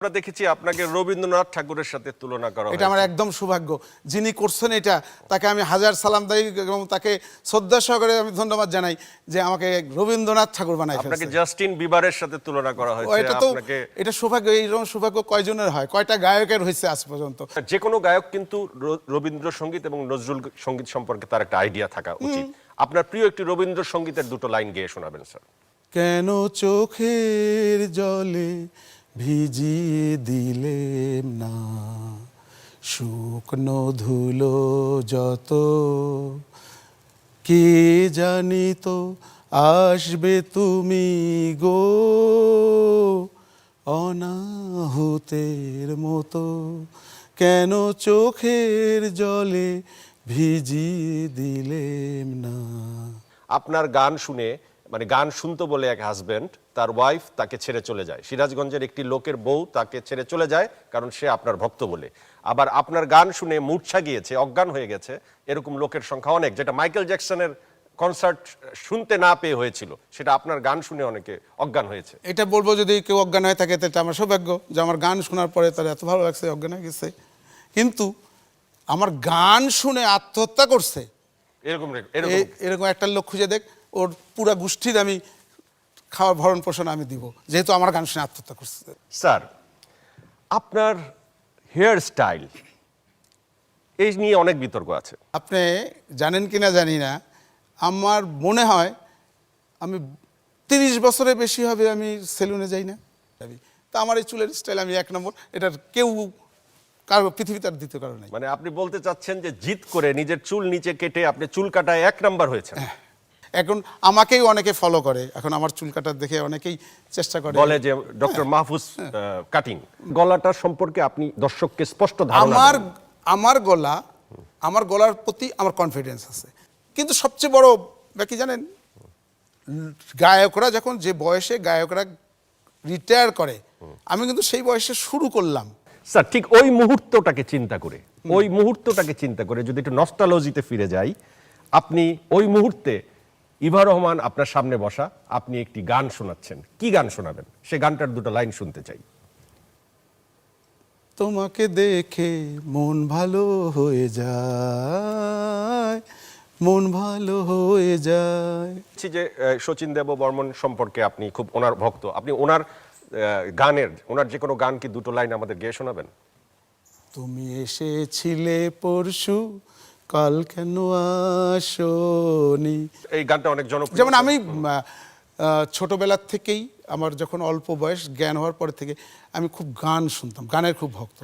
আমরা দেখেছি আপনাকে রবীন্দ্রনাথ ঠাকুরের সাথে তুলনা করা এটা আমার একদম সৌভাগ্য। যিনি করছেন এটা তাকে আমি হাজার সালাম দেই এবং তাকে শ্রদ্ধা সহকারে আমি ধন্যবাদ জানাই যে আমাকে রবীন্দ্রনাথ ঠাকুর বানাই আপনাকে জাস্টিন বিবারের সাথে তুলনা করা হয়েছে এটা তো এটা সৌভাগ্য এইরকম সৌভাগ্য কয়জনের হয়? কয়টা গায়কের হয়েছে আজ পর্যন্ত? যে কোনো গায়ক কিন্তু রবীন্দ্রসঙ্গীত এবং নজরুল সংগীত সম্পর্কে তার একটা আইডিয়া থাকা উচিত। আপনার প্রিয় একটি রবীন্দ্রসঙ্গীতের দুটো লাইন গিয়ে শোনাবেন স্যার কেন চোখের জলে ভিজিয়ে দিলেম না। শুকনো ধুলো যত, কে জানি তো আসবে তুমি গো? অনাহুতের মতো কেন চোখের জলে ভিজিয়ে দিলেম না? আপনার গান শুনে মানে গান শুনতো বলে এক হাজবেন্ড তার ওয়াইফ তাকে ছেড়ে চলে যায়। সিরাজগঞ্জের একটি লোকের বউ তাকে ছেড়ে চলে যায় কারণ সে আপনার ভক্ত বলে। আবার আপনার গান শুনে মূর্ছা গিয়েছে অজ্ঞান হয়ে গেছে এরকম লোকের সংখ্যা অনেক যেটা মাইকেল জ্যাকসনের কনসার্ট শুনতে না পেয়ে হয়েছিল সেটা আপনার গান শুনে অনেকে অজ্ঞান হয়েছে। এটা বলব যদি কেউ অজ্ঞান হয়ে থাকে তো এটা আমার সৌভাগ্য যে আমার গান শোনার পরে তার এত ভালো লাগছে অজ্ঞান হয়ে গেছে। কিন্তু আমার গান শুনে আত্মহত্যা করছে। এরকম এরকম। এরকম একটা লোক খুঁজে দেখ ওর পুরা গোষ্ঠীর আমি খাওয়ার ভরণ পোষণ আমি দিব। যেহেতু আমার গান শুনে আত্মহত্যা করছে। স্যার আপনার হেয়ার স্টাইল এই নিয়ে অনেক বিতর্ক আছে। আপনি জানেন কি না জানি না আমার মনে হয় আমি তিরিশ বছরের বেশি হবে আমি সেলুনে যাই না। তা আমার এই চুলের স্টাইল আমি এক নম্বর এটার কেউ কারও পৃথিবীতে আর দ্বিতীয় কারও নাই। মানে আপনি বলতে চাচ্ছেন যে জিত করে নিজের চুল নিচে কেটে আপনি চুল কাটায় এক নাম্বার হয়েছেন। এখন আমাকেই অনেকে ফলো করে। এখন আমার চুল কাটার দেখে অনেকেই চেষ্টা করে। বলে যে ডক্টর মাহফুজ কাটিং গলাটার সম্পর্কে আপনি দর্শককে স্পষ্ট ধারণা আমার আমার গলা আমার গলার প্রতি আমার কনফিডেন্স আছে। কিন্তু সবচেয়ে বড় কি জানেন? গায়করা যখন যে বয়সে গায়করা রিটায়ার করে আমি কিন্তু সেই বয়সে শুরু করলাম। স্যার ঠিক ওই মুহূর্তটাকে চিন্তা করে ওই মুহূর্তটাকে চিন্তা করে যদি একটু নস্টালজিতে ফিরে যাই আপনি ওই মুহূর্তে ইভা রহমান আপনার সামনে বসা আপনি একটি গান শোনাচ্ছেন। কি গান শোনাবেন? সে গানটার দুটো লাইন শুনতে চাই। তোমাকে দেখে মন ভালো হয়ে যায় মন ভালো হয়ে যায়। যে শচীন দেব বর্মন সম্পর্কে আপনি খুব ওনার ভক্ত। আপনি ওনার গানের ওনার যে কোনো গান কি দুটো লাইন আমাদের গেয়ে শোনাবেন? তুমি এসেছিলে পরশু কাল কেন আসনি? এই গানটা অনেক জনপ্রিয় যেমন আমি ছোটবেলার থেকেই আমার যখন অল্প বয়স জ্ঞান হওয়ার পর থেকে আমি খুব গান শুনতাম গানের খুব ভক্ত।